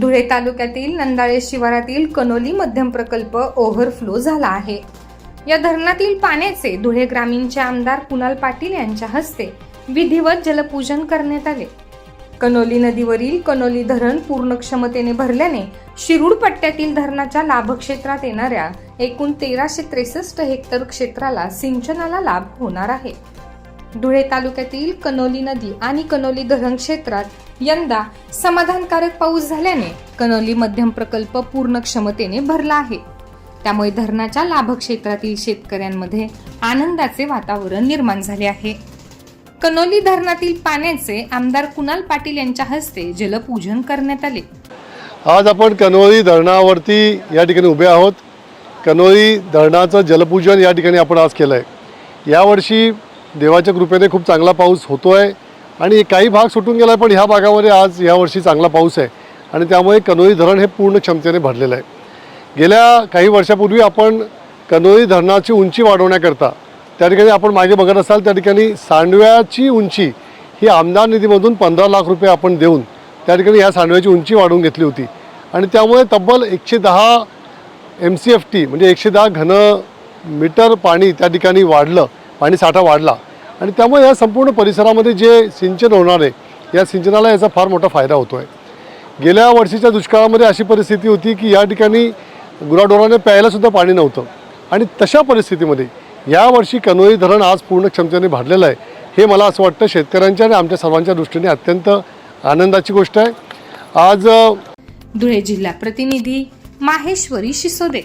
धुळे तालुक्यातील नंदाळे शिवारातील कनोली मध्यम प्रकल्प ओव्हरफ्लो झाला आहे. या धरणातील पाण्याचे धुळे ग्रामीणचे आमदार कुणाल पाटील यांच्या हस्ते विधिवत जलपूजन करण्यात आले. कनोली नदीवरील कनोली धरण पूर्ण क्षमतेने भरल्याने शिरूड पट्ट्यातील धरणाच्या लाभक्षेत्रात येणाऱ्या एकूण तेराशे त्रेसष्ट हेक्टर क्षेत्राला सिंचनाला लाभ होणार आहे. धुळे तालुक्यातील कनोली नदी आणि कनोली धरण क्षेत्रात यंदा समाधानकारक पाऊस झाल्याने कनोली मध्यम प्रकल्प पूर्ण क्षमतेने भरला आहे. त्यामुळे धरणाच्या लाभक्षेत्रातील शेतकऱ्यांमध्ये आनंदाचे वातावरण निर्माण झाले आहे. कनोली धरणातील पाण्याचे आमदार कुणाल पाटील यांच्या हस्ते जलपूजन करण्यात आले. आज आपण कनोली धरणावरती या ठिकाणी उभे आहोत. कनोली धरणाचं जलपूजन या ठिकाणी आपण आज केलं आहे यावर्षी देवाच्या कृपेने खूप चांगला पाऊस होतो आहे आणि काही भाग सुटून गेला आहे पण ह्या भागामध्ये आज यावर्षी चांगला पाऊस आहे. आणि त्यामुळे कनोळी धरण हे पूर्ण क्षमतेने भरलेलं आहे. गेल्या काही वर्षापूर्वी आपण कनोळी धरणाची उंची वाढवण्याकरता त्या ठिकाणी आपण मागे बघत असाल त्या ठिकाणी सांडव्याची उंची ही आमदार निधीमधून पंधरा लाख रुपये आपण देऊन त्या ठिकाणी ह्या सांडव्याची उंची वाढवून घेतली होती. आणि त्यामुळे तब्बल एकशे दहा एम सी एफ टी म्हणजे एकशे दहा घन मीटर पाणी त्या ठिकाणी वाढलं. पाणी साठा वाढला. आणि त्यामुळे या संपूर्ण परिसरामध्ये जे सिंचन होणार आहे या सिंचनाला याचा फार मोठा फायदा होतो आहे गेल्या वर्षीच्या दुष्काळामध्ये अशी परिस्थिती होती की या ठिकाणी गुराढोराने प्यायलासुद्धा पाणी नव्हतं. आणि तशा परिस्थितीमध्ये यावर्षी कनोई धरण आज पूर्ण क्षमतेने भरलेलं आहे. हे मला असं वाटतं शेतकऱ्यांच्या आणि आमच्या सर्वांच्या दृष्टीने अत्यंत आनंदाची गोष्ट आहे. आज धुळे जिल्हा प्रतिनिधी माहेश्वरी शिसोदे.